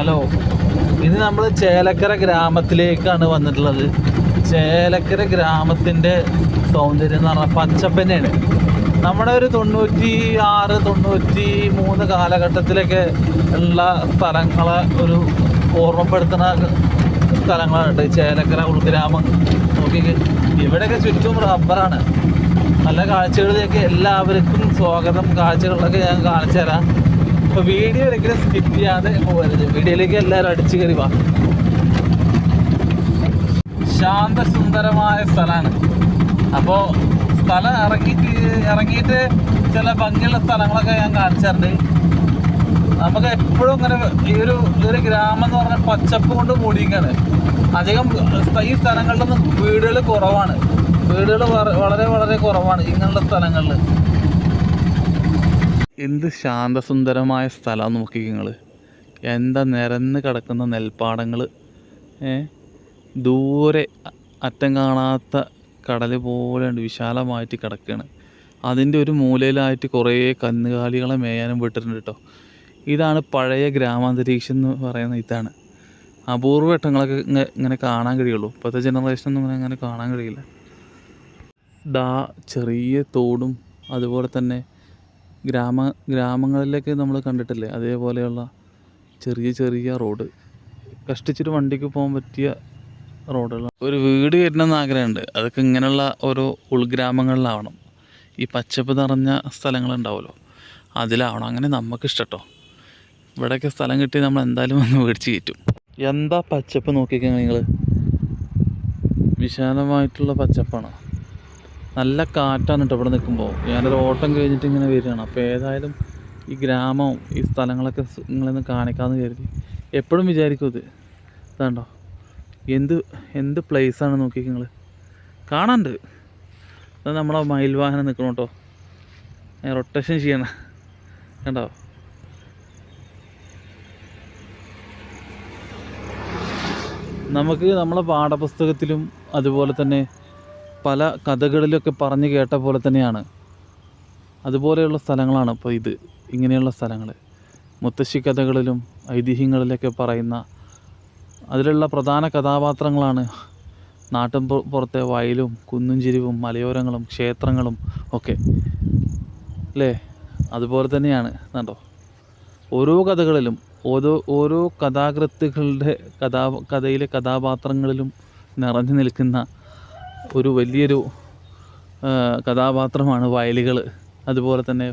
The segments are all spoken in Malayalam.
ഹലോ. ഇത് നമ്മൾ ചേലക്കര ഗ്രാമത്തിലേക്കാണ് വന്നിട്ടുള്ളത്. ചേലക്കര ഗ്രാമത്തിന്റെ സൗന്ദര്യം എന്ന് പറഞ്ഞാൽ പച്ചപ്പന്നെയാണ്. നമ്മുടെ ഒരു തൊണ്ണൂറ്റി ആറ് തൊണ്ണൂറ്റി മൂന്ന് കാലഘട്ടത്തിലൊക്കെ ഉള്ള സ്ഥലങ്ങളെ ഒരു ഓർമ്മപ്പെടുത്തുന്ന സ്ഥലങ്ങളാണ് ചേലക്കര ഉൾഗ്രാമം. നോക്കി ഇവിടെയൊക്കെ ചുറ്റും റബ്ബറാണ്. നല്ല കാഴ്ചകളിലേക്ക് എല്ലാവർക്കും സ്വാഗതം. കാഴ്ചകളിലൊക്കെ ഞാൻ കാണിച്ചു തരാം അപ്പോൾ വീഡിയോ ഒരിക്കലും സ്കിപ്പ് ചെയ്യാതെ പോകരുത്. വീഡിയോയിലേക്ക് എല്ലാവരും അടിച്ചു കയറി വാ. ശാന്ത സുന്ദരമായ സ്ഥലമാണ്. അപ്പോൾ സ്ഥലം ഇറങ്ങിയിട്ട് ഇറങ്ങിയിട്ട് ചില ഭംഗിയുള്ള സ്ഥലങ്ങളൊക്കെ ഞാൻ കാണിച്ചിട്ടുണ്ട്. നമുക്ക് എപ്പോഴും ഇങ്ങനെ ഈ ഒരു ഒരു ഗ്രാമം എന്ന് പറഞ്ഞാൽ പച്ചപ്പ് കൊണ്ട് മൂടിയിരിക്കുകയാണ്. അധികം ഈ സ്ഥലങ്ങളിലൊന്നും വീടുകൾ കുറവാണ്. വീടുകൾ വളരെ വളരെ കുറവാണ് ഇങ്ങനെയുള്ള സ്ഥലങ്ങളിൽ. എന്ത് ശാന്തസുന്ദരമായ സ്ഥലം നോക്കി നിങ്ങൾ എന്താ നിരന്ന് കിടക്കുന്ന നെൽപ്പാടങ്ങൾ ദൂരെ അറ്റം കാണാത്ത കടൽ പോലെ വിശാലമായിട്ട് കിടക്കുകയാണ് അതിന്റെ ഒരു മൂലയിലായിട്ട് കുറേ കന്നുകാലികളെ മേയാനും വിട്ടിട്ടുണ്ട് കേട്ടോ. ഇതാണ് പഴയ ഗ്രാമാന്തരീക്ഷം എന്ന് പറയുന്ന ഇതാണ്. അപൂർവഘട്ടങ്ങളൊക്കെ ഇങ്ങ ഇങ്ങനെ കാണാൻ കഴിയുള്ളൂ. ഇപ്പോഴത്തെ ജനറേഷനൊന്നും ഇങ്ങനെ അങ്ങനെ കാണാൻ കഴിയില്ല. ദാ ചെറിയ തോടും അതുപോലെ തന്നെ ഗ്രാമ ഗ്രാമങ്ങളിലൊക്കെ നമ്മൾ കണ്ടിട്ടില്ലേ? അതേപോലെയുള്ള ചെറിയ ചെറിയ റോഡ്. കഷ്ടിച്ചിട്ട് വണ്ടിക്ക് പോകാൻ പറ്റിയ റോഡുകൾ. ഒരു വീട് കയറ്റണമെന്ന് ആഗ്രഹമുണ്ട്. അതൊക്കെ ഇങ്ങനെയുള്ള ഓരോ ഉൾഗ്രാമങ്ങളിലാവണം. ഈ പച്ചപ്പ് നിറഞ്ഞ സ്ഥലങ്ങളുണ്ടാവുമല്ലോ. അതിലാവണം. അങ്ങനെ നമുക്ക് ഇഷ്ടട്ടോ. ഇവിടെയൊക്കെ സ്ഥലം കിട്ടി നമ്മൾ എന്തായാലും വന്ന് മേടിച്ച് കയറ്റും. എന്താ പച്ചപ്പ് നോക്കിക്കാൻ നിങ്ങൾ വിശാലമായിട്ടുള്ള പച്ചപ്പാണ്? നല്ല കാറ്റാണ് കേട്ടോ ഇവിടെ നിൽക്കുമ്പോൾ ഞാനൊരു ഓട്ടം കഴിഞ്ഞിട്ട് ഇങ്ങനെ വരികയാണ്. അപ്പോൾ ഏതായാലും ഈ ഗ്രാമവും ഈ സ്ഥലങ്ങളൊക്കെ നിങ്ങളൊന്ന് കാണിക്കാമെന്ന് കരുതി. എപ്പോഴും വിചാരിക്കും ഇത്. ഇതാണ്ടോ? എന്ത് എന്ത് പ്ലേസാണ് നോക്കി നിങ്ങൾ കാണാണ്ട്. അത് നമ്മളെ മയിൽ വാഹനം നിൽക്കണം കേട്ടോ റൊട്ടേഷൻ ചെയ്യണം. കണ്ടോ? നമുക്ക് നമ്മളെ പാഠപുസ്തകത്തിലും അതുപോലെ തന്നെ പല കഥകളിലൊക്കെ പറഞ്ഞു കേട്ട പോലെ തന്നെയാണ്. അതുപോലെയുള്ള സ്ഥലങ്ങളാണ് ഇപ്പോൾ ഇത്. ഇങ്ങനെയുള്ള സ്ഥലങ്ങൾ മുത്തശ്ശി കഥകളിലും ഐതിഹ്യങ്ങളിലൊക്കെ പറയുന്ന അതിലുള്ള പ്രധാന കഥാപാത്രങ്ങളാണ് നാട്ടിൻ പുറത്തെ വയലും കുന്നും ചിരിവും മലയോരങ്ങളും ക്ഷേത്രങ്ങളും ഒക്കെ. അല്ലേ അതുപോലെ തന്നെയാണ്. കണ്ടോ? ഓരോ കഥകളിലും ഓരോ ഓരോ കഥാകൃത്തുക്കളുടെ കഥാ കഥയിലെ കഥാപാത്രങ്ങളിലും നിറഞ്ഞു നിൽക്കുന്ന ഒരു വലിയൊരു കഥാപാത്രമാണ് വയലുകൾ. അതുപോലെ തന്നെ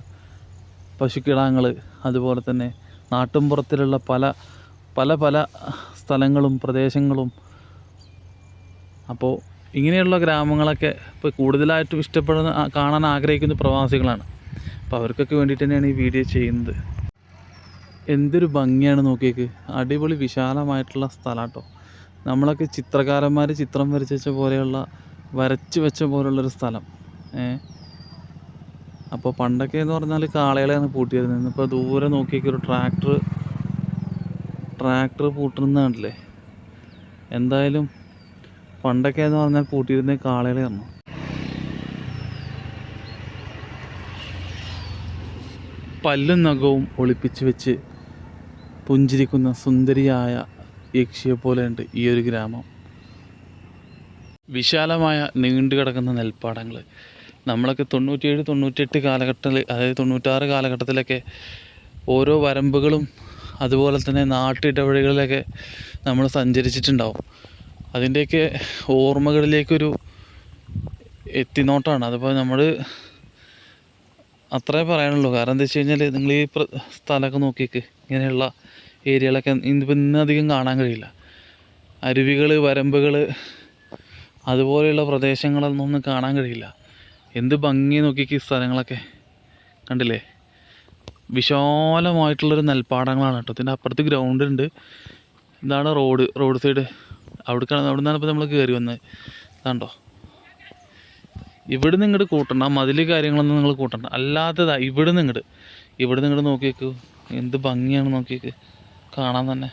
പശുക്കിടാങ്ങൾ അതുപോലെ തന്നെ നാട്ടുംപുറത്തിലുള്ള പല പല പല സ്ഥലങ്ങളും പ്രദേശങ്ങളും. അപ്പോൾ ഇങ്ങനെയുള്ള ഗ്രാമങ്ങളൊക്കെ ഇപ്പോൾ കൂടുതലായിട്ടും ഇഷ്ടപ്പെടുന്ന കാണാൻ ആഗ്രഹിക്കുന്ന പ്രവാസികളാണ്. അപ്പോൾ അവർക്കൊക്കെ വേണ്ടിയിട്ട് തന്നെയാണ് ഈ വീഡിയോ ചെയ്യുന്നത്. എന്തൊരു ഭംഗിയാണ് നോക്കിയേക്ക്. അടിപൊളി വിശാലമായിട്ടുള്ള സ്ഥലം കേട്ടോ നമ്മളൊക്കെ ചിത്രകാരന്മാർ ചിത്രം വരച്ച പോലെയുള്ള വരച്ച് വെച്ച പോലുള്ളൊരു സ്ഥലം. അപ്പോൾ പണ്ടൊക്കെ എന്ന് പറഞ്ഞാൽ കാളകളെയാണ് പൂട്ടിയിരുന്നത്. ഇന്നിപ്പോൾ ദൂരെ നോക്കിയൊക്കെ ഒരു ട്രാക്ടർ ട്രാക്ടർ പൂട്ടുന്നതാണല്ലേ എന്തായാലും പണ്ടൊക്കെ എന്ന് പറഞ്ഞാൽ പൂട്ടിയിരുന്ന കാളകളെയായിരുന്നു. പല്ലും നഖവും ഒളിപ്പിച്ച് വെച്ച് പുഞ്ചിരിക്കുന്ന സുന്ദരിയായ യക്ഷിയെ പോലെയുണ്ട് ഈ ഒരു ഗ്രാമം. വിശാലമായ നീണ്ടു കിടക്കുന്ന നെൽപ്പാടങ്ങൾ നമ്മളൊക്കെ തൊണ്ണൂറ്റിയേഴ് തൊണ്ണൂറ്റിയെട്ട് കാലഘട്ടത്തിൽ അതായത് തൊണ്ണൂറ്റാറ് കാലഘട്ടത്തിലൊക്കെ ഓരോ വരമ്പുകളും അതുപോലെ തന്നെ നാട്ടിടവഴികളിലൊക്കെ നമ്മൾ സഞ്ചരിച്ചിട്ടുണ്ടാവും. അതിന്റെയൊക്കെ ഓർമ്മകളിലേക്കൊരു എത്തിനോട്ടാണ്. അതിപ്പോൾ നമ്മൾ അത്രേ പറയാനുള്ളൂ. കാരണം എന്താ വെച്ച് കഴിഞ്ഞാൽ നിങ്ങൾ ഈ സ്ഥലമൊക്കെ നോക്കിയേക്ക്. ഇങ്ങനെയുള്ള ഏരിയകളൊക്കെ ഇന്നിപ്പോൾ ഇന്നധികം കാണാൻ കഴിയില്ല. അരുവികൾ വരമ്പുകൾ അതുപോലെയുള്ള പ്രദേശങ്ങളൊന്നും ഒന്നും കാണാൻ കഴിയില്ല. എന്ത് ഭംഗി നോക്കിക്ക് ഈ സ്ഥലങ്ങളൊക്കെ. കണ്ടില്ലേ? വിശാലമായിട്ടുള്ളൊരു നെൽപ്പാടങ്ങളാണ് കേട്ടോ. ഇതിന്റെ അപ്പുറത്ത് ഗ്രൗണ്ട് ഉണ്ട്. ഇതാണ് റോഡ് റോഡ് സൈഡ് അവിടേക്കാണ് അവിടെ നിന്നാണ് ഇപ്പോൾ നമ്മൾ കയറി വന്നത് ഇതാണ്ടോ? ഇവിടുന്ന് ഇങ്ങോട്ട് കൂട്ടണ്ട മതിൽ കാര്യങ്ങളൊന്നും നിങ്ങൾ കൂട്ടണ്ട. അല്ലാത്തതാ ഇവിടുന്ന് ഇങ്ങോട്ട് ഇവിടുന്ന് ഇങ്ങോട്ട് നോക്കിയേക്ക്. എന്ത് ഭംഗിയാണ് നോക്കിയേക്ക്. കാണാൻ തന്നെ.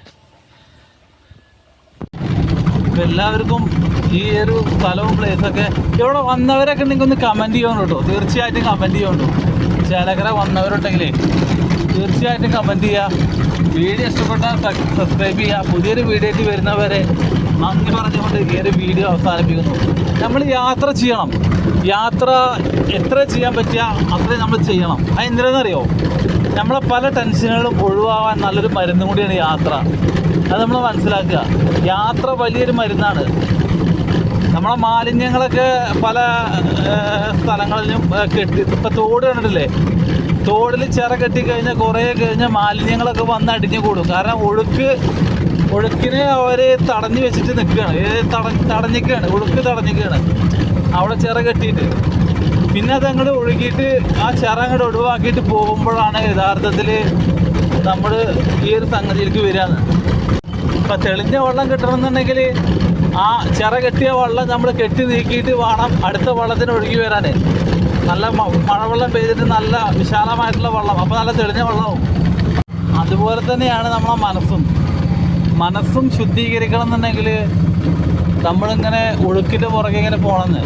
എല്ലാവർക്കും ഈ ഒരു സ്ഥലവും പ്ലേസൊക്കെ ഇവിടെ വന്നവരൊക്കെ ഉണ്ടെങ്കിൽ ഒന്ന് കമന്റ് ചെയ്യണം കേട്ടോ. തീർച്ചയായിട്ടും കമന്റ് ചെയ്യണം ചേലക്കര വന്നവരുണ്ടെങ്കിലേ തീർച്ചയായിട്ടും കമന്റ് ചെയ്യുക വീഡിയോ ഇഷ്ടപ്പെട്ടാൽ സബ്സ്ക്രൈബ് ചെയ്യുക പുതിയൊരു വീഡിയോ വരുന്നവരെ നന്ദി പറഞ്ഞുകൊണ്ട് ഈ ഒരു വീഡിയോ അവസാനിപ്പിക്കുന്നു. നമ്മൾ യാത്ര ചെയ്യണം. യാത്ര എത്ര ചെയ്യാൻ പറ്റുക അത്രയും നമ്മൾ ചെയ്യണം. അത് എന്തിനാണെന്നറിയോ? നമ്മളെ പല ടെൻഷനുകളും ഒഴിവാകാൻ നല്ലൊരു മരുന്നും കൂടിയാണ് യാത്ര. അത് നമ്മൾ മനസ്സിലാക്കുക. യാത്ര വലിയൊരു മരുന്നാണ്. നമ്മളെ മാലിന്യങ്ങളൊക്കെ പല സ്ഥലങ്ങളിലും കെട്ടി ഇപ്പം തോട് കണ്ടിട്ടില്ലേ? തോടിൽ ചിറ കെട്ടിക്കഴിഞ്ഞാൽ കുറേ കഴിഞ്ഞാൽ മാലിന്യങ്ങളൊക്കെ വന്ന് അടിഞ്ഞു കൂടും. കാരണം ഒഴുക്ക് ഒഴുക്കിനെ അവർ തടഞ്ഞു വെച്ചിട്ട് നിൽക്കുകയാണ്. തട തടഞ്ഞിക്കുകയാണ് ഒഴുക്ക് തടഞ്ഞിക്കുകയാണ് അവിടെ ചിറ കെട്ടിയിട്ട്. പിന്നെ അതങ്ങോട്ട് ഒഴുകിയിട്ട് ആ ചിറ അങ്ങോട്ട് ഒഴിവാക്കിയിട്ട് പോകുമ്പോഴാണ് യഥാർത്ഥത്തിൽ നമ്മൾ ഈ ഒരു സംഗതിയിലേക്ക് വരികയാണ്. ഇപ്പം തെളിഞ്ഞ വെള്ളം കിട്ടണമെന്നുണ്ടെങ്കിൽ ആ ചിറ കെട്ടിയ വള്ളം നമ്മൾ കെട്ടി നീക്കിയിട്ട് വേണം അടുത്ത വെള്ളത്തിന് ഒഴുകി വരാൻ നല്ല മഴവെള്ളം പെയ്തിട്ട് നല്ല വിശാലമായിട്ടുള്ള വെള്ളം. അപ്പോൾ നല്ല തെളിഞ്ഞ വെള്ളമാവും. അതുപോലെ തന്നെയാണ് നമ്മളെ മനസ്സും. മനസ്സും ശുദ്ധീകരിക്കണം എന്നുണ്ടെങ്കിൽ നമ്മളിങ്ങനെ ഒഴുക്കിന്റെ പുറകെ ഇങ്ങനെ പോകണമെന്ന്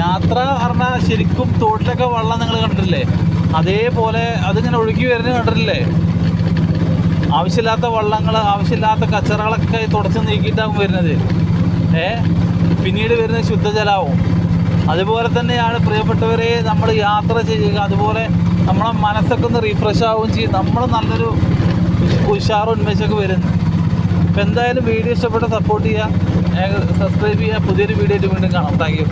യാത്ര പറഞ്ഞാൽ ശരിക്കും തോട്ടിലൊക്കെ വെള്ളം നിങ്ങൾ കണ്ടിട്ടില്ലേ? അതേപോലെ അതിങ്ങനെ ഒഴുകി വരുന്നത് കണ്ടിട്ടില്ലേ? ആവശ്യമില്ലാത്ത വള്ളങ്ങൾ ആവശ്യമില്ലാത്ത കച്ചറകളൊക്കെ തുടച്ച് നീക്കിയിട്ടാകും വരുന്നത്. പിന്നീട് വരുന്ന ശുദ്ധജലാവും. അതുപോലെ തന്നെയാണ് പ്രിയപ്പെട്ടവരെ നമ്മൾ യാത്ര ചെയ്യുക. അതുപോലെ നമ്മളെ മനസ്സൊക്കെ ഒന്ന് റീഫ്രഷ് ആവുകയും ചെയ്യും. നമ്മൾ നല്ലൊരു ഉഷാറും ഉന്മേഷമൊക്കെ വരുന്നു. അപ്പോൾ എന്തായാലും വീഡിയോ ഇഷ്ടപ്പെട്ട സപ്പോർട്ട് ചെയ്യുക. സബ്സ്ക്രൈബ് ചെയ്യുക. പുതിയൊരു വീഡിയോ ആയിട്ട് വീണ്ടും കാണാം. Thank you